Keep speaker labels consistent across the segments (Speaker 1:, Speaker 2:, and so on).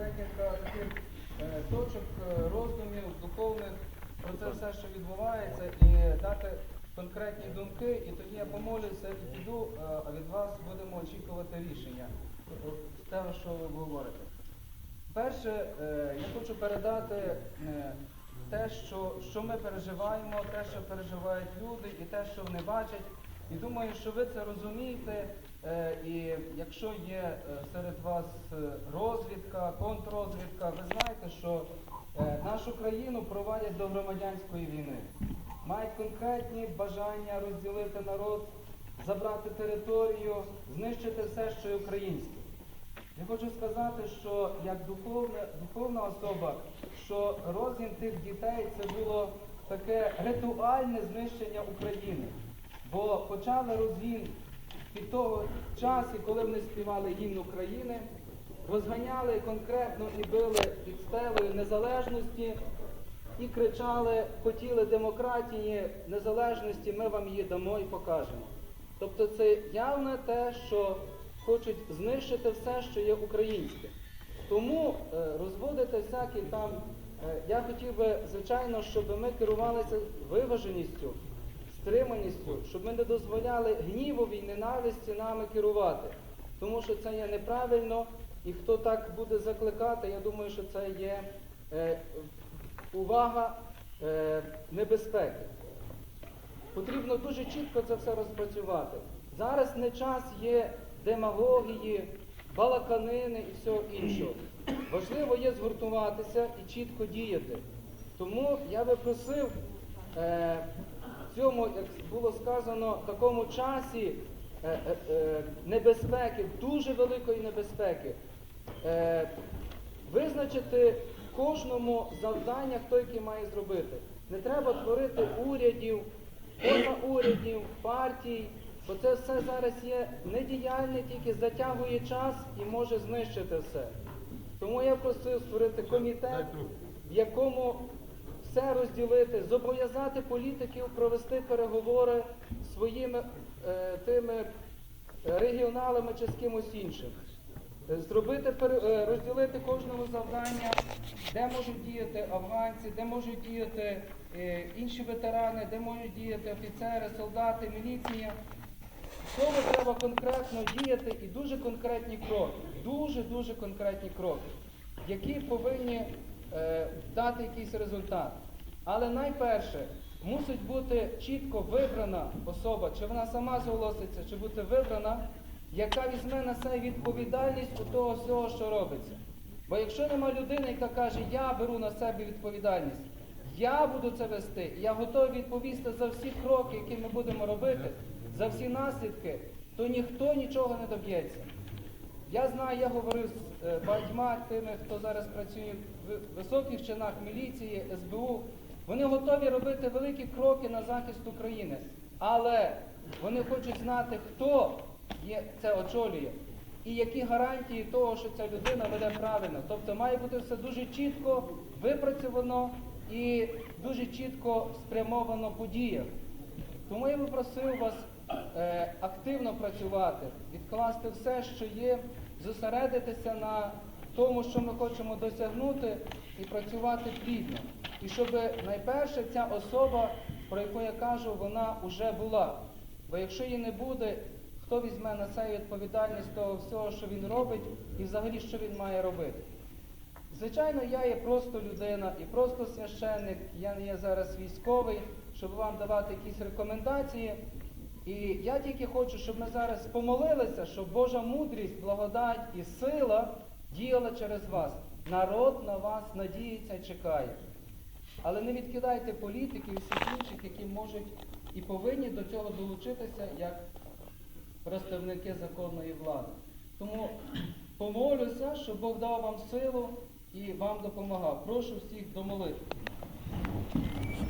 Speaker 1: декілька таких е, точок е, роздумів, духовних про це все, що відбувається, і дати конкретні думки, і тоді я помолюся і піду, е, а від вас будемо очікувати рішення з того, що ви говорите. Перше, я хочу передати те, що, що ми переживаємо, те, що переживають люди, і те, що вони бачать. І думаю, що ви це розумієте. Е, І якщо є е, серед вас е, розвідка, контррозвідка, ви знаєте, що нашу країну проводять до громадянської війни. Мають конкретні бажання розділити народ, забрати територію, знищити все, що є українське. Я хочу сказати, що як духовна, духовна особа, що розгін тих дітей це було таке ритуальне знищення України. Бо почали розгін від того часу, коли вони співали гімн України, розганяли конкретно і били під стелею незалежності і кричали, хотіли демократії, незалежності, ми вам її дамо і покажемо. Тобто це явно те, що хочуть знищити все, що є українське. Тому е, розводити всякі там, е, я хотів би, звичайно, щоб ми керувалися виваженістю, стриманістю, щоб ми не дозволяли гнівові й ненависті нами керувати. Тому що це є неправильно, і хто так буде закликати, я думаю, що це є е, увага е, небезпеки. Потрібно дуже чітко це все розпрацювати. Зараз не час є демагогії, балаканини і всього іншого. Важливо є згуртуватися і чітко діяти. Тому я би просив е, цьому, як було сказано, в такому часі е, е, е, небезпеки, дуже великої небезпеки, визначити кожному завдання, хто яке має зробити. Не треба творити урядів, форма урядів, партій, бо це все зараз є недіяльне, тільки затягує час і може знищити все. Тому я просив створити комітет, в якому все розділити, зобов'язати політиків провести переговори своїми е, тими регіоналами чи з кимось іншим. Е, Зробити е, розділити кожному завдання, де можуть діяти афганці, де можуть діяти е, інші ветерани, де можуть діяти офіцери, солдати, міліція. Слово треба конкретно діяти і дуже конкретні кроки, дуже дуже конкретні кроки, які повинні дати якийсь результат. Але найперше мусить бути чітко вибрана особа, чи вона сама зголоситься, чи бути вибрана, яка візьме на себе відповідальність у того всього, що робиться. Бо якщо нема людини, яка каже, я беру на себе відповідальність, я буду це вести, я готовий відповісти за всі кроки, які ми будемо робити, за всі наслідки, то ніхто нічого не доб'ється. Я знаю, я говорив з е, багатьма тими, хто зараз працює в високих чинах міліції, СБУ. Вони готові робити великі кроки на захист України. Але вони хочуть знати, хто є, це очолює, і які гарантії того, що ця людина веде правильно. Тобто має бути все дуже чітко випрацьовано і дуже чітко спрямовано по діях. Тому я би просив вас е, активно працювати, відкласти все, що є, зосередитися на тому, що ми хочемо досягнути, і працювати плідно. І щоб найперше ця особа, про яку я кажу, вона вже була. Бо якщо її не буде, хто візьме на себе відповідальність того всього, що він робить, і взагалі що він має робити? Звичайно, я є просто людина і просто священник, я не є зараз військовий, щоб вам давати якісь рекомендації. І я тільки хочу, щоб ми зараз помолилися, щоб Божа мудрість, благодать і сила діяла через вас. Народ на вас надіється і чекає. Але не відкидайте політиків і всіх інших, які можуть і повинні до цього долучитися як представники законної влади. Тому помолюся, щоб Бог дав вам силу і вам допомагав. Прошу всіх до молитви. Ім'я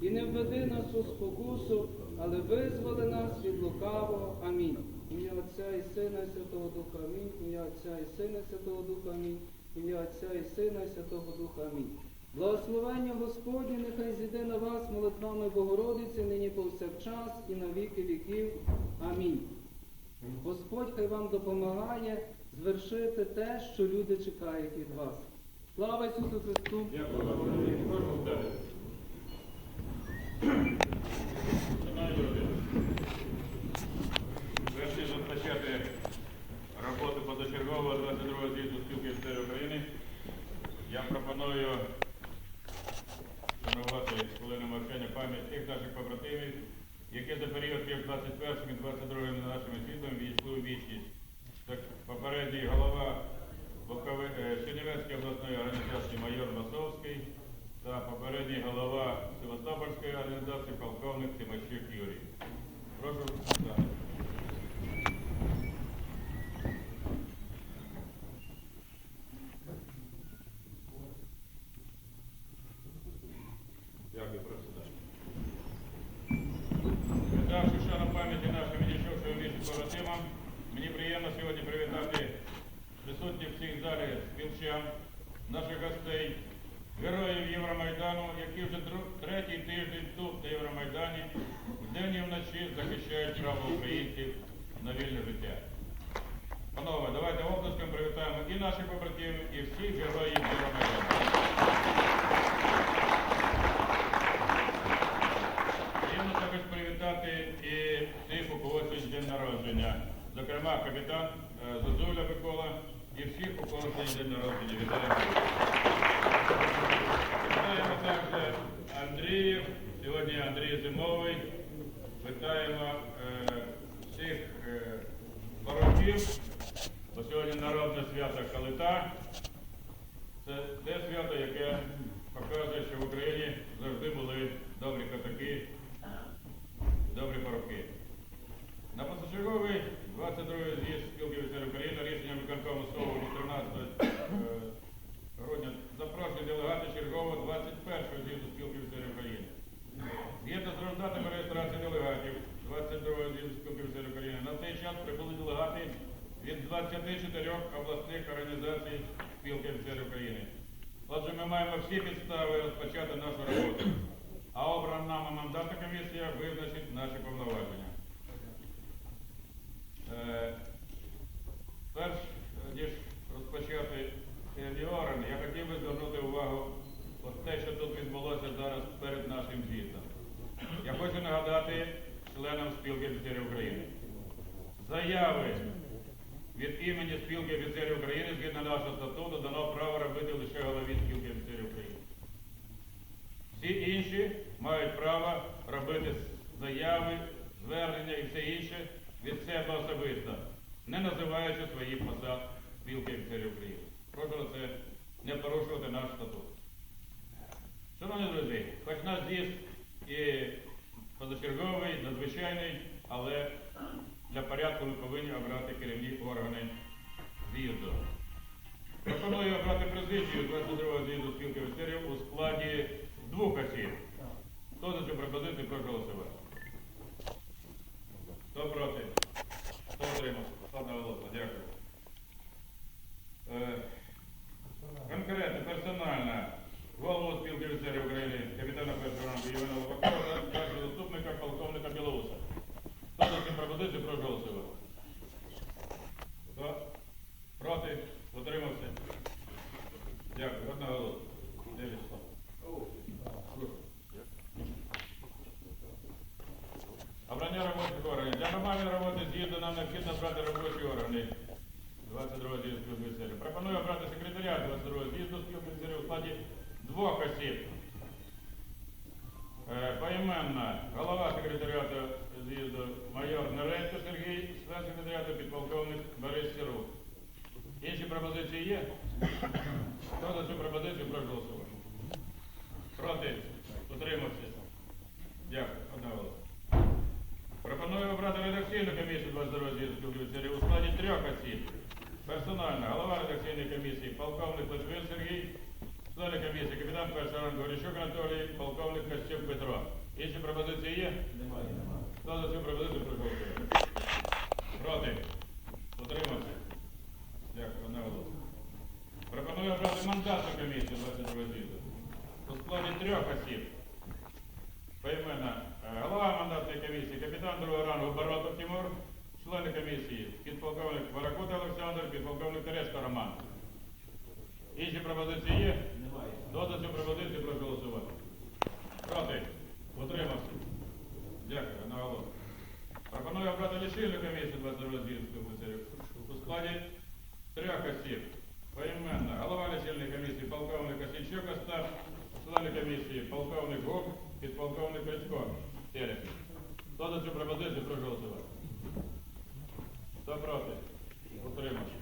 Speaker 1: І не введи нас у спокусу, але визволи нас від лукавого. Амінь. Ім'я Отця і Сина і Святого Духа. Амінь. Ім'я Отця і Сина і Святого Духа. Амінь. Ім'я Отця і Сина і Святого Духа. Амінь. Благословення Господнє нехай зійде на вас молитвами Богородиці, нині повсякчас і на віки віків. Амінь. Господь хай вам допомагає звершити те, що люди чекають від вас. Слава Ісусу Христу!
Speaker 2: Дякую вам. Прошу встати. Шановні друзі, перш ніж розпочати роботу позачергового 22-го з'їзду спілки офіцерів України, я пропоную вшанувати хвилину мовчання пам'ять тих наших побратимів, які за період між 21 і 22 нашими світом війшли у попередній голова Букови- е, обласної організації майор Басовський та попередній голова Севастопольської організації полковник Тимощук Юрій. Прошу встати. Дякую, прошу далі. Віддавши шану пам'яті нашим відійшовшим вічі побратимам, мені приємно сьогодні привітати присутніх в цій залі співчан, наших гостей, героїв Євромайдану, які вже дру- третій тиждень тут, на Євромайдані, вдень і вночі захищають право українців на вільне життя. Панове, давайте оплеском привітаємо і наших побратимів, і всіх героїв Євромайдану. Приємно також привітати і тих, у кого сьогодні день народження. Зокрема, капітан е, Зозуля Микола і всіх, у кого сьогодні день народження. Вітаємо. Вітаємо також Андріїв. Сьогодні Андрій Зимовий. Вітаємо е, всіх е, пороків. Бо сьогодні народне свято Калита. Це те свято, яке показує, що в Україні завжди були добрі козаки, добрі парубки. На позачерговий 22-й з'їзд спілки офіцерів України рішенням виконкому СОВу від 13 е, грудня запрошені делегати чергового 21-го з'їзду спілки офіцерів України. Згідно з результатами реєстрації делегатів 22-го з'їзду спілки офіцерів України, на цей час прибули делегати від 24 обласних організацій спілки офіцерів України. Отже, ми маємо всі підстави розпочати нашу роботу, а обрана нами мандатна комісія визначить наші повноваження. Е, Перш ніж розпочати орган, я хотів би звернути увагу от те, що тут відбулося зараз перед нашим звітом. Я хочу нагадати членам спілки офіцерів України. Заяви від імені спілки офіцерів України згідно нашого статуту дано право робити лише голові спілки офіцерів України. Всі інші мають право робити заяви, звернення і все інше від себе особисто, не називаючи своїх посад спілки офіцерів України. Прошу це не порушувати наш статут. Шановні друзі, хоч наш з'їзд і позачерговий, надзвичайний, але для порядку ми повинні обрати керівні органи з'їзду. Пропоную обрати президію 22-го з'їзду спілки офіцерів у складі двох осіб. Хто за цю пропозицію, прошу голосувати. Хто проти? Хто утримався? Одноголосно, дякую. Е, конкретно, персонально, голову спілки офіцерів України, капітана першого Євгена Лопакова першого заступника полковника Білоуса. Хто пропозицію, прошу голосувати. Хто? Проти? Утримався? Дякую. Дев'ять слов. Слухаю. Обрання робочих органів. Для нормальної роботи з'їзду нам необхідно брати робочі органи 22 з'їзду спілки. Пропоную обрати секретаря 22 з'їзду спілки офіцерів у складі двох осіб. Е, Поіменно голова секретаріату з'їзду майор Неренко Сергій, член секретаріату підполковник Борис Сірук. Інші пропозиції є? Хто за цю пропозицію прошу голосувати? Проти? Утримався? Дякую. Одна голова. Пропоную обрати редакційну комісію 22 з'їзду у складі трьох осіб. Персонально. Голова редакційної комісії, полковник Литвин Сергій, члени комісії, капітан першого рангу Горіщук Анатолій, полковник Костюк Петро. Інші пропозиції є? Немає. Хто за цю пропозицію прошу? Проти? Утримався? Дякую. Одна голова. Пропоную обрати мандатну комісію 22 з'їзду. У складі трьох осіб. Поіменно е, голова мандатної комісії, капітан другого рангу Баратов Тимур, члени комісії, підполковник Варакута Олександр, підполковник Терешко Роман. Інші пропозиції є? Немає. За цю пропозицію прошу голосувати? Проти? Утримався? Дякую, на голову. Пропоную обрати лічильну комісію 22 з'їздів офіцерів у складі трьох осіб. Поіменно голова лічильної комісії, полковник Осінчук Остап, члени комісії, полковник Гук, підполковник Грицько. Терек. Хто за цю пропозицію прошу голосувати? Хто проти? Утримався.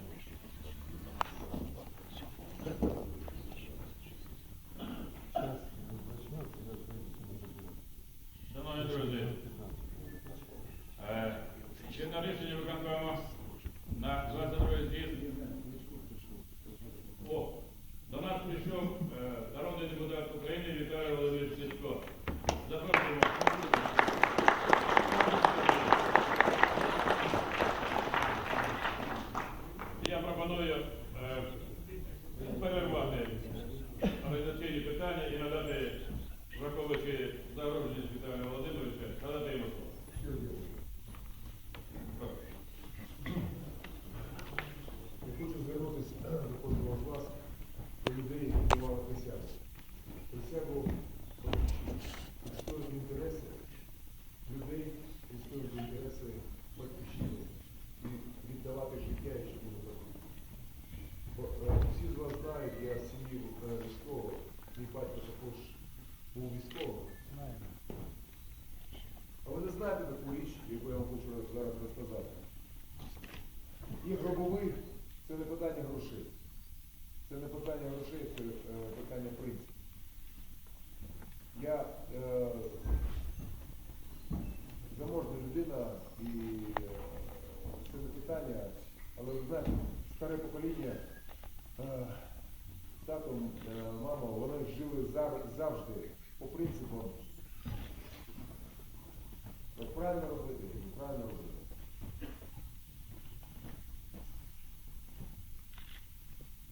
Speaker 3: Питання грошей, це питання принципу. Я е, заможна людина і е, це не питання, але ви знаєте, старе покоління, е, тато, е, мама, вони жили зав- завжди по принципу. Як правильно робити.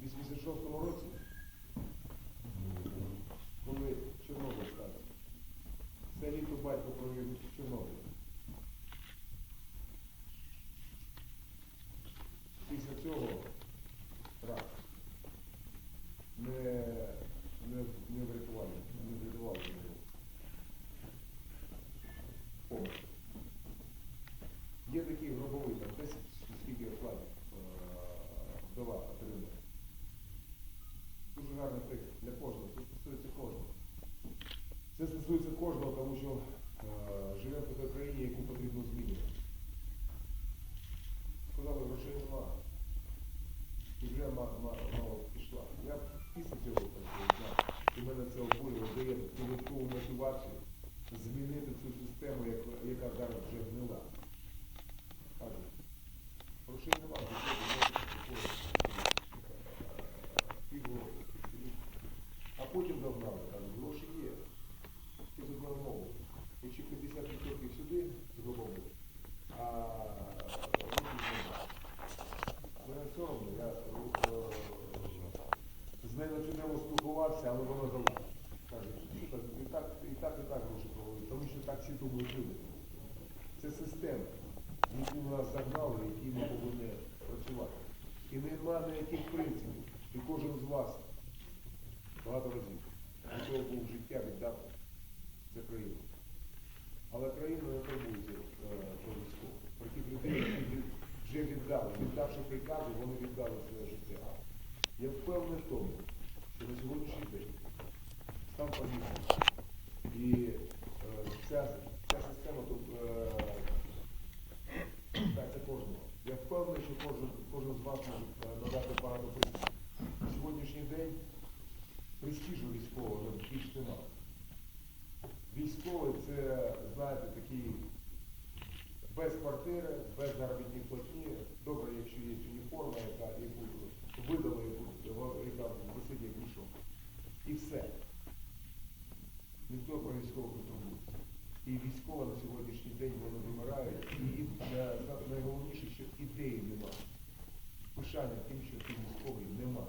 Speaker 3: В 86-му році, коли Чорнобиль стався, це літо батько провів в Чорнобилі. Після цього рак не, не, не врятували, не врятували його. Повністю. Є такі гробові, там 10 скільки окладів е, вдова отримує. Дуже гарний текст для кожного, це стосується кожного. Це стосується кожного, тому що е, живемо в такій країні, яку потрібно змінювати. Сказали, грошей нема. І вже ма- ма- мало пішла. Я після цього працюю, і мене це обурює, дає додаткову мотивацію змінити цю систему, яка- яка зараз вже гнила. Кажуть, грошей нема, півроку. А потім догнали, кажуть, гроші є. Ти з одного мову. Якщо 50% сюди зробили, а грошей нема. Мене соромно, я е, з нею чудово спілкувався, але вона дала. Каже, що і так, і так, і так гроші проводять, тому що так всі думають люди. Це система, яку нас загнали, які ми повинні працювати. І нема ніяких принципів. І кожен з вас багато разів готовий був життя віддати за країну. Але країна не турбується е, про військово. Про тих людей, які від- вже віддали, віддавши прикази, вони віддали своє життя. Я впевнений в тому, що на сьогоднішній день стан поліції і е, ця, ця система тут е, так, це кожного. Я впевнений, що кожен, кожен з вас може е, надати багато принципів. На сьогоднішній день нема. Військовий це, знаєте, такий без квартири, без заробітної платні. Добре, якщо є уніформа, яка яку видали, яку яка висить як мішок. І все. Ніхто про військових не турбується. І військова на сьогоднішній день вони вимирають. І е, на- найголовніше, що ідеї немає. Пишання тим, що ти військовий, немає.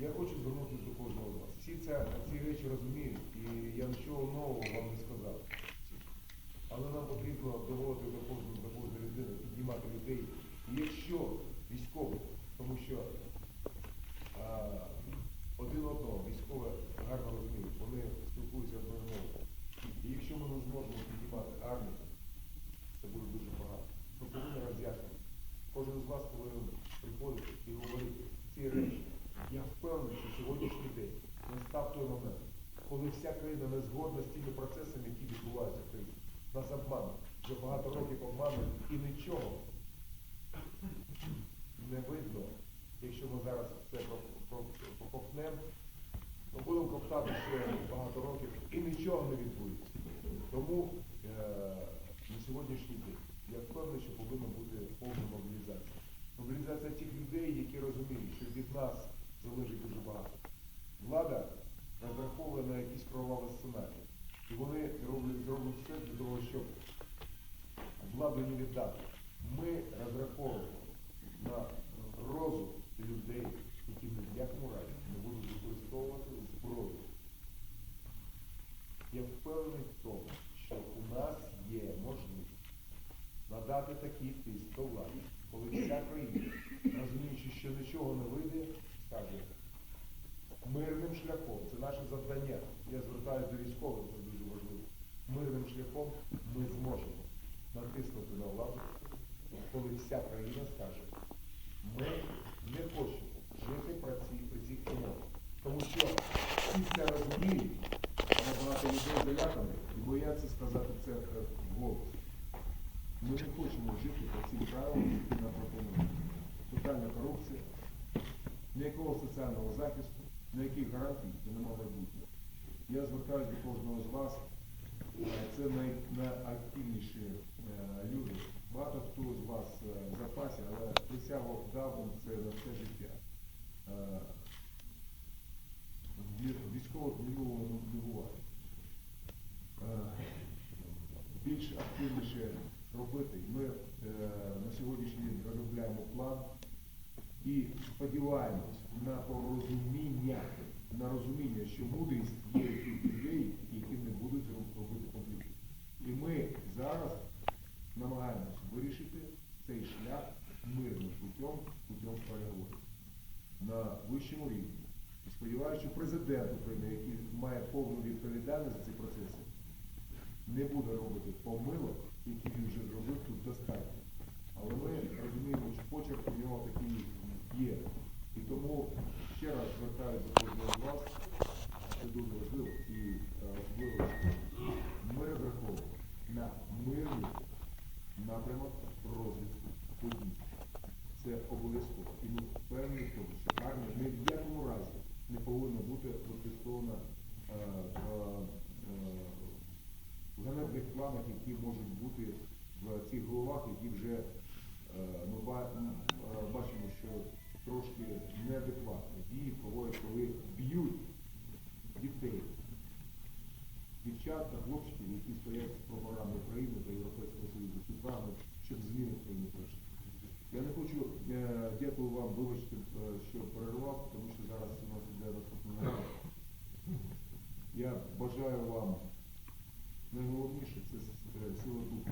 Speaker 3: Я хочу звернутися до кожного з вас. Всі це, ці речі розуміють, і я нічого нового вам не сказав. Але нам потрібно доводити до кожного до кожної людини, піднімати людей. І якщо військовий, тому що а, один одного військове гарно розуміють, вони спілкуються одною мовою. І якщо ми не зможемо піднімати армію, це буде дуже погано. Ми повинні роз'яснити. Кожен з вас повинен приходити і говорити ці речі. Я впевнений, що сьогоднішній день настав той момент, коли вся країна не згодна з тими процесами, які відбуваються в країні. Нас обмануть. Вже багато років обмануть і нічого не видно. Якщо ми зараз це покопнемо, ми будемо коптати ще багато років і нічого не відбудеться. Тому е, на сьогоднішній день я впевнений, що повинна бути повна мобілізація. Мобілізація тих людей, які розуміють, що від нас залежить дуже багато. Влада розраховує на якісь кроваві сценарії. І вони роблять, зроблять все для того, щоб владу не віддати. Ми розраховуємо на розум людей, які ні в якому не будуть використовувати зброю. Я впевнений в тому, що у нас є можливість надати такий тиск до влади, коли вся країна, розуміючи, що нічого не вийде, скаже мирним шляхом, це наше завдання. Я звертаюся до військових. Мирним шляхом ми зможемо натиснути на владу, коли вся країна скаже, ми не хочемо жити цих, при цих умовах. Тому що всі це розуміють, але багато людей залякані і бояться сказати це е, вголос. Ми не хочемо жити по цим правилам, які нам пропонують. Тотальна корупція, ніякого соціального захисту, ніяких гарантій і немає майбутнього. Я звертаюся до кожного з вас. Е, Це найактивніші е, люди. Багато хто з вас е, в запасі, але присягу дав це на все життя. Ві- Військових минулого не буває. Більш активніше робити. Ми на сьогоднішній день розробляємо план і сподіваємось на порозуміння, на розуміння, що мудрість є у тих людей, які не будуть роб- робити конфлікту. І ми зараз намагаємось вирішити цей шлях мирним путем, путем переговорів на вищому рівні. І сподіваюся, що президент України, який має повну відповідальність за ці процеси, не буде робити помилок, які він вже зробив тут достатньо. Але ми розуміємо, що почерк у нього такий є. І тому ще раз звертаюся до кожного з вас, це дуже важливо і е, особливо, що ми розраховуємо на мирний напрямок розвитку подій. Це обов'язково. І ми впевнені в тому, що армія ні в якому разі не повинна бути використована е, в, е, ганебних планах, які можуть бути в цих головах, які вже е, ми е, бачимо, що трошки неадекватні дії коли б'ють дітей, дівчат та хлопчиків, які стоять з прапорами України та Європейського Союзу, під вами, щоб зміни в країні пройшли. Я не хочу, е, дякую вам, вибачте, е, що перервав, тому що зараз у нас іде наступна. Я бажаю вам найголовніше це е, сила духу.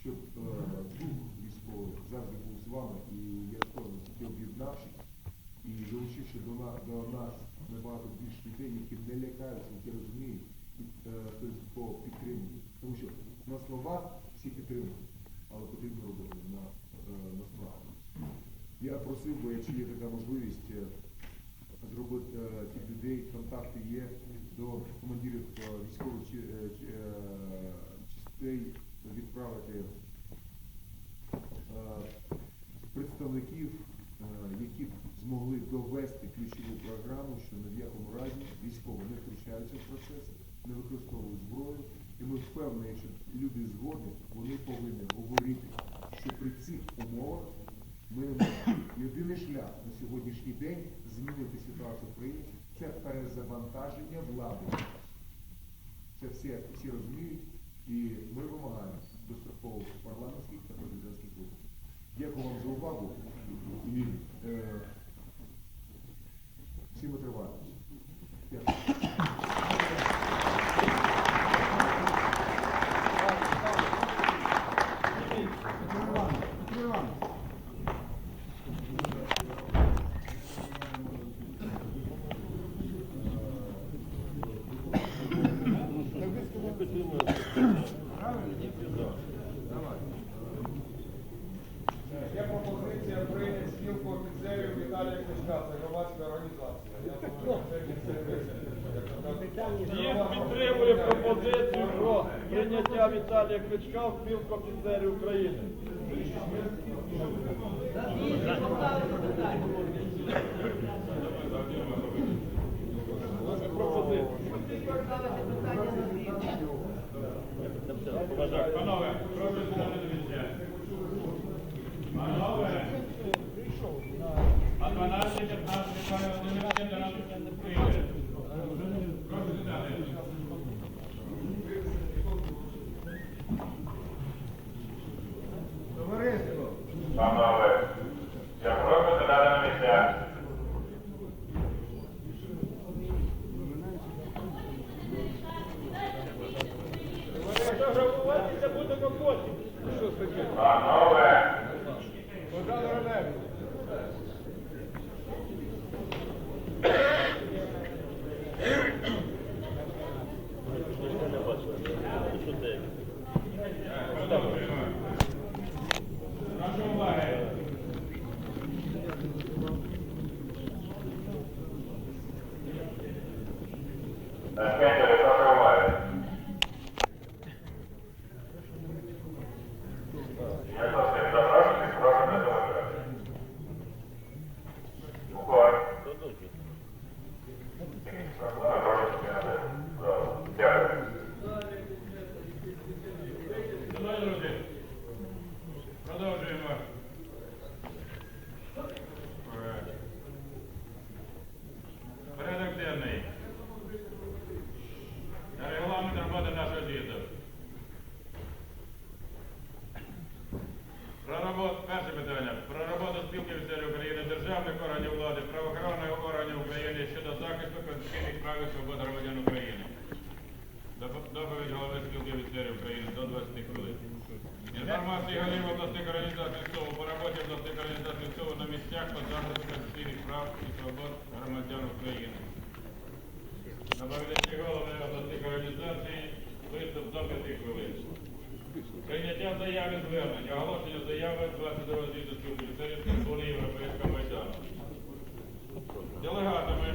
Speaker 3: Щоб е, дух військовий завжди був з вами і я тільки об'єднавшись і залучивши до, на, до нас набагато більше людей, які не лякаються, які розуміють, і, е, тобто. Тому що на словах всі підтримують, але потрібно робити на, е, на справах. Я просив би, якщо є така можливість, е, зробити тих людей, контакти є до командирів військових частей відправити представників, які змогли довести ключову програму, що ні в якому разі військово не втручаються в процес, не використовують зброю. І ми впевнені, що люди згодні, вони повинні говорити, що при цих умовах ми. Єдиний шлях на сьогоднішній день змінити ситуацію в країні це перезавантаження влади. Це всі, всі розуміють, і ми вимагаємо дострокових парламентських та президентських виборів. Дякую вам за увагу і е,
Speaker 4: see what they're like. Yeah.
Speaker 2: Панове, прошу сідати до місця. Панове, а 12, 15, 15, 15, 15, 15, 15, 15, обласних виступ до 5 хвилин. Прийняття заяви звернення, оголошення заяви 22 звіту спілки офіцерів Трибуни Європейського Майдану. Делегатами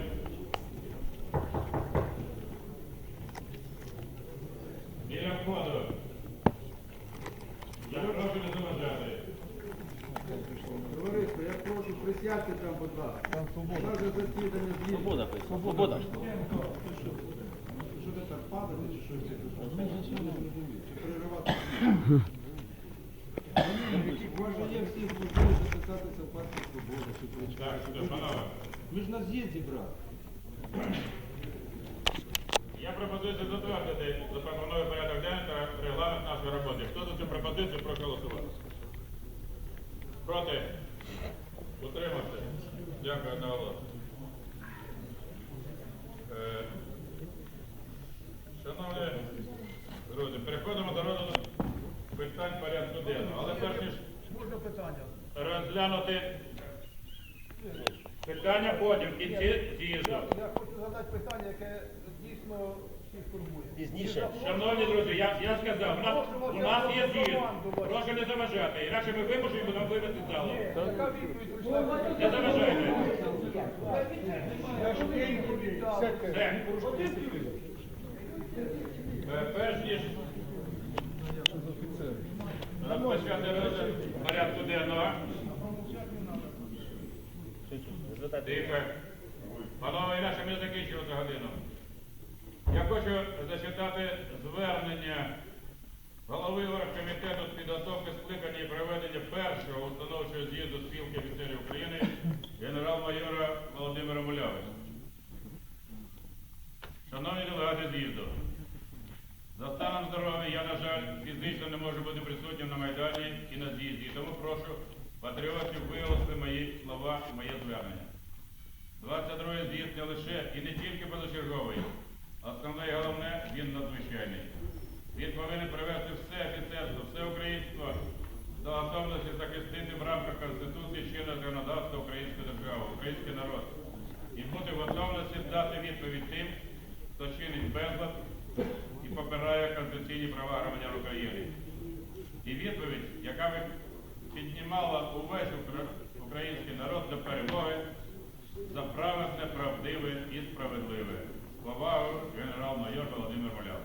Speaker 2: Біля входу. Я прошу не заважати.
Speaker 5: Товариство, я прошу присядьте там, будь ласка. Там свобода. У нас же засідання звідси.
Speaker 4: Свобода, свобода.
Speaker 5: Що ти так падати, чи що це? Чи переривати? Може є всі можливість записатися в партію Свобода, чи Кличка.
Speaker 2: Так, що, панове.
Speaker 5: Ми ж на з'їзді, брат.
Speaker 2: Я пропозицію затвердити запропонований порядок денний та регламент нашої роботи. Хто за цю пропозицію, прошу голосувати. Проти? Утримався? Дякую, одноголосно. Е, Шановні друзі, переходимо до розгляду питань порядку денного. Але перш ніж розглянути питання потім в кінці з'їзду.
Speaker 5: Я хочу задати питання, яке дійсно.
Speaker 4: Пізніше.
Speaker 2: Шановні друзі, я, я сказав, у нас, у нас є з'їзд. Прошу не заважати, інакше ми вимушені будемо вивести з залу. Не заважайте. Все. Е, Перш ніж розпочати розгляд порядку денного. Тихо. Панове, інакше ми закінчимо за годину. Я хочу зачитати звернення голови оргкомітету з підготовки скликання і проведення першого установчого з'їзду спілки офіцерів України генерал-майора Володимира Муляви. Шановні делегати з'їзду, за станом здоров'я я, на жаль, фізично не можу бути присутнім на Майдані і на з'їзді, тому прошу патріотів виголосити мої слова і моє звернення. 22 з'їзд не лише і не тільки позачерговий, основне і головне, він надзвичайний. Він повинен привести все офіцерство, все українство до готовності захистити в рамках Конституції чинне законодавства українську державу, український народ. І бути в готовності дати відповідь тим, хто чинить безлад і попирає конституційні права громадян України. І відповідь, яка би піднімала увесь український народ до перемоги за праведне, правдиве і справедливе. Повагою генерал-майор Володимир Маляв.